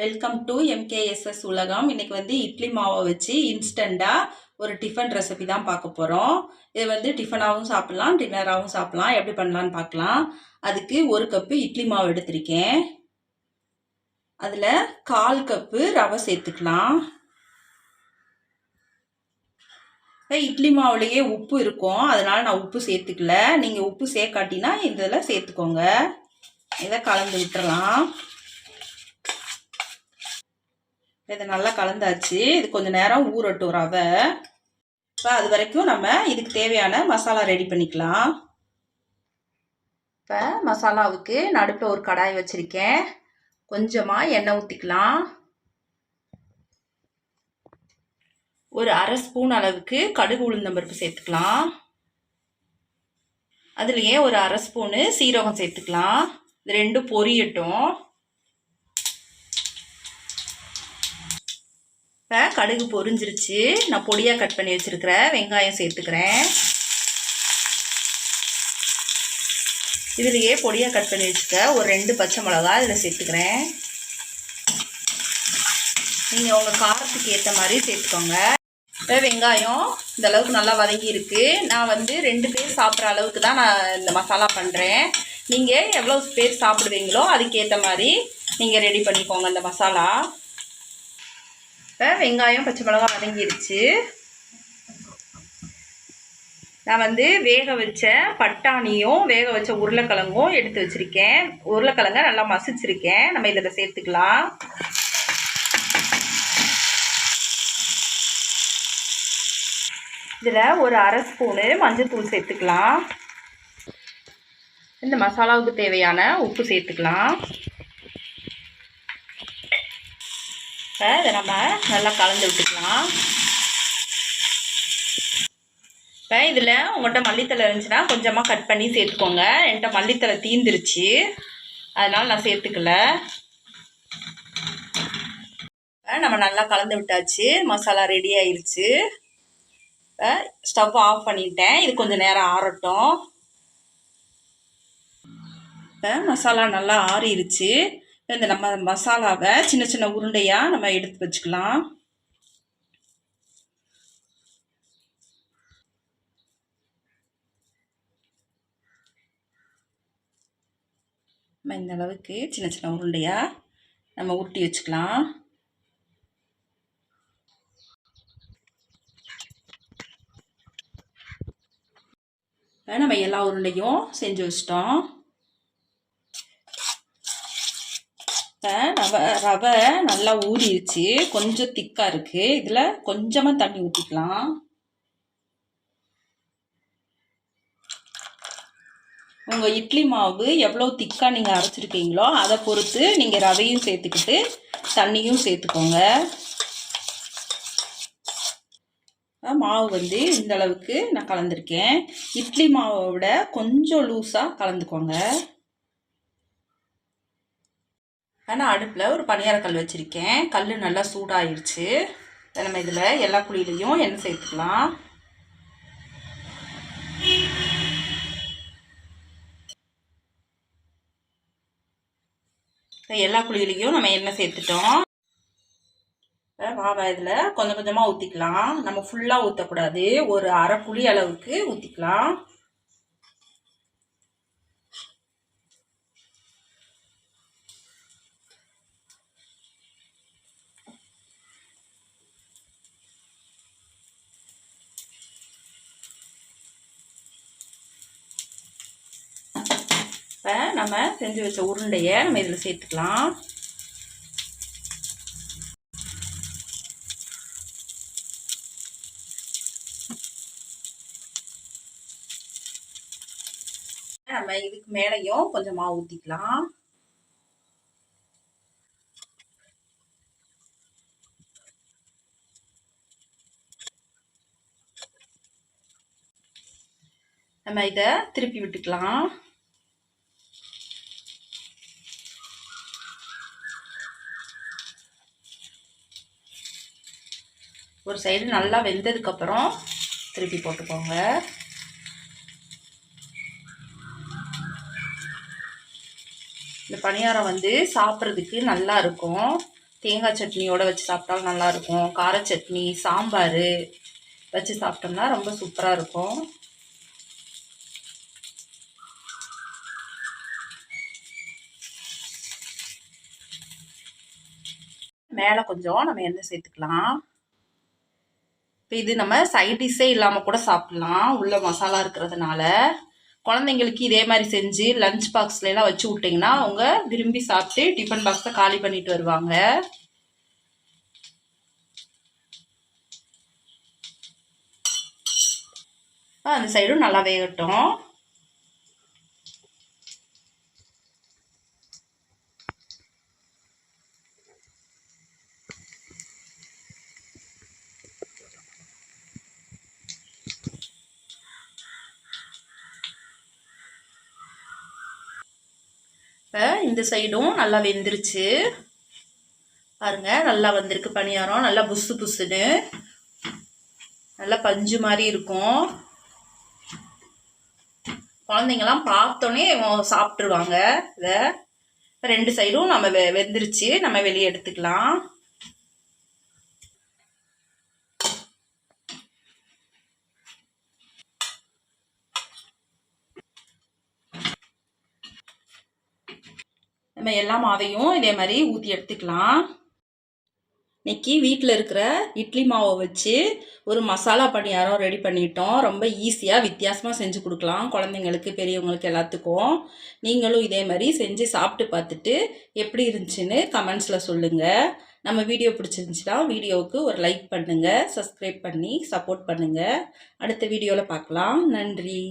Welcome to எம்கேஎஸ்எஸ் உலகம். இன்னைக்கு வந்து இட்லி மாவை வச்சு இன்ஸ்டண்ட்டாக ஒரு டிஃபன் ரெசிபி தான் பார்க்க போகிறோம் இது வந்து டிஃபனாகவும் சாப்பிட்லாம் டின்னராகவும் சாப்பிட்லாம். எப்படி பண்ணலான்னு பார்க்கலாம். அதுக்கு ஒரு கப்பு இட்லி மாவு எடுத்திருக்கேன். அதில் கால் கப்பு ரவை சேர்த்துக்கலாம். இட்லி மாவுலேயே உப்பு இருக்கும். அதனால் நான் உப்பு சேர்த்துக்கல. நீங்கள் உப்பு சேர்க்காட்டினா இதில் சேர்த்துக்கோங்க. இதை கலந்து விட்டுறலாம். இதை நல்லா கலந்தாச்சு. இது கொஞ்சம் நேரம் ஊறட்டும் ரவை. இப்போ அது வரைக்கும் நம்ம இதுக்கு தேவையான மசாலா ரெடி பண்ணிக்கலாம். இப்போ மசாலாவுக்கு நடுப்பில் ஒரு கடாய் வச்சுருக்கேன். கொஞ்சமாக எண்ணெய் ஊற்றிக்கலாம் ஒரு அரை ஸ்பூன் அளவுக்கு கடுகு உளுந்தம்பருப்பு சேர்த்துக்கலாம். அதுலேயே ஒரு அரை ஸ்பூனு சீரகம் சேர்த்துக்கலாம். இது ரெண்டும் பொரியட்டும். இப்போ கடுகு பொரிஞ்சிருச்சு. நான் பொடியாக கட் பண்ணி வச்சுருக்கிறேன். வெங்காயம் சேர்த்துக்கிறேன். இதுலேயே பொடியாக கட் பண்ணி வச்சுக்க. ஒரு ரெண்டு பச்சை மிளகா இதில் சேர்த்துக்கிறேன். நீங்கள் உங்கள் காரத்துக்கு ஏற்ற மாதிரி சேர்த்துக்கோங்க. இப்போ வெங்காயம் இந்த அளவுக்கு நல்லா வதங்கி இருக்குது நான் வந்து ரெண்டு பேர் சாப்பிட்ற அளவுக்கு தான் நான் இந்த மசாலா பண்ணுறேன் நீங்கள் எவ்வளோ பேர் சாப்பிடுவீங்களோ அதுக்கேற்ற மாதிரி நீங்கள் ரெடி பண்ணிக்கோங்க இந்த மசாலா. இப்போ வெங்காயம் பச்சை மிளகா வதங்கிருச்சு. நான் வந்து வேக வச்ச பட்டாணியும் வேக வச்ச உருளைக்கிழங்கும் எடுத்து வச்சுருக்கேன். உருளைக்கிழங்க நல்லா மசிச்சிருக்கேன். நம்ம இதில் சேர்த்துக்கலாம். இதில் ஒரு அரை ஸ்பூனு மஞ்சள்தூள் சேர்த்துக்கலாம். இந்த மசாலாவுக்கு தேவையான உப்பு சேர்த்துக்கலாம். இப்போ இதை நம்ம நல்லா கலந்து விட்டுக்கலாம். இப்போ இதில் உங்கள்கிட்ட மல்லித்தலை இருந்துச்சுன்னா கொஞ்சமாக கட் பண்ணி சேர்த்துக்கோங்க. என்கிட்ட மல்லித்தலை தீந்துருச்சு. அதனால் நான் சேர்த்துக்கல. நம்ம நல்லா கலந்து விட்டாச்சு. மசாலா ரெடி ஆயிடுச்சு இப்போ ஸ்டவ் ஆஃப் பண்ணிட்டேன். இது கொஞ்சம் நேரம் ஆறட்டும். இப்போ மசாலா நல்லா ஆறிடுச்சு இந்த நம்ம மசாலாவை சின்ன சின்ன உருண்டையாக நம்ம எடுத்து வச்சுக்கலாம். நம்ம இந்த அளவுக்கு சின்ன சின்ன உருண்டையாக நம்ம உருட்டி வச்சுக்கலாம். நம்ம எல்லா உருண்டையும் செஞ்சு வச்சிட்டோம். ரவை ரவை நல்லா ஊறிடுச்சு கொஞ்சம் திக்காக இருக்குது இதில் கொஞ்சமாக தண்ணி ஊற்றிக்கலாம் உங்கள் இட்லி மாவு எவ்வளோ திக்காக நீங்கள் அரைச்சிருக்கீங்களோ அதை பொறுத்து நீங்கள் ரவையும் சேர்த்துக்கிட்டு தண்ணியும் சேர்த்துக்கோங்க. மாவு வந்து இந்த அளவுக்கு நான் கலந்துருக்கேன். இட்லி மாவை விட கொஞ்சம் லூஸாக கலந்துக்கோங்க. ஆனால் அடுப்பில் ஒரு பணியாரக்கல் வச்சுருக்கேன். கல் நல்லா சூடாயிருச்சு. நம்ம இதில் எல்லா குழியிலையும் எண்ணெய் சேர்த்துக்கலாம். எல்லா குழியிலையும் நம்ம எண்ணெய் சேர்த்துட்டோம். மாவை இதில் கொஞ்சம் கொஞ்சமாக ஊற்றிக்கலாம் நம்ம ஃபுல்லாக ஊற்றக்கூடாது ஒரு அரை புளி அளவுக்கு ஊற்றிக்கலாம் இப்போ நம்ம செஞ்சு வச்ச உருண்டையை நம்ம இதில் சேர்த்துக்கலாம். நம்ம இதுக்கு மேலேயும் கொஞ்சம் மாவு ஊற்றிக்கலாம் நம்ம இதை திருப்பி விட்டுக்கலாம். ஒரு சைடு நல்லா வெந்ததுக்கப்புறம் திருப்பி போட்டுக்கோங்க. இந்த பணியாரம் வந்து சாப்பிட்றதுக்கு நல்லா இருக்கும். தேங்காய் சட்னியோட வச்சு சாப்பிட்டாலும் நல்லாயிருக்கும் கார சட்னி சாம்பார் வச்சு சாப்பிட்டோம்னா ரொம்ப சூப்பராக இருக்கும். மேலே கொஞ்சம் நம்ம எண்ணெய் சேர்த்துக்கலாம். இப்போ இது நம்ம சைட் டிஷ்ஷே இல்லாமல் கூட சாப்பிட்லாம். உள்ள மசாலா இருக்கிறதுனால. குழந்தைங்களுக்கு இதே மாதிரி செஞ்சு லஞ்ச் பாக்ஸ்லாம் வச்சு விட்டிங்கன்னா அவங்க விரும்பி சாப்பிட்டு டிஃபன் பாக்ஸை காலி பண்ணிட்டு வருவாங்க. அந்த சைடும் நல்லா வேகட்டும் இப்போ இந்த சைடும் நல்லா வெந்துருச்சு. பாருங்க நல்லா வந்திருக்கு பணியாரம். நல்லா புசு புசுன்னு. நல்லா பஞ்சு மாதிரி இருக்கும். குழந்தைங்கலாம் பார்த்தோன்னே சாப்பிட்ருவாங்க இதை. ரெண்டு சைடும் நம்ம வெ வெந்துருச்சு. நம்ம வெளியே எடுத்துக்கலாம். நம்ம எல்லா மாவையும் இதே மாதிரி ஊற்றி எடுத்துக்கலாம். இன்னைக்கு வீட்டில் இருக்கிற இட்லி மாவை வச்சு ஒரு மசாலா பணியாரம் ரெடி பண்ணிட்டோம். ரொம்ப ஈஸியாக வித்தியாசமாக செஞ்சு கொடுக்கலாம். குழந்தைங்களுக்கு பெரியவங்களுக்கு எல்லாத்துக்கும். நீங்களும் இதே மாதிரி செஞ்சு சாப்பிட்டு பார்த்துட்டு எப்படி இருந்துச்சுன்னு கமெண்ட்ஸில் சொல்லுங்கள் நம்ம வீடியோ பிடிச்சிருந்துச்சுன்னா வீடியோவுக்கு ஒரு லைக் பண்ணுங்கள் சப்ஸ்கிரைப் பண்ணி சப்போர்ட் பண்ணுங்கள் அடுத்த வீடியோவில் பார்க்கலாம். நன்றி.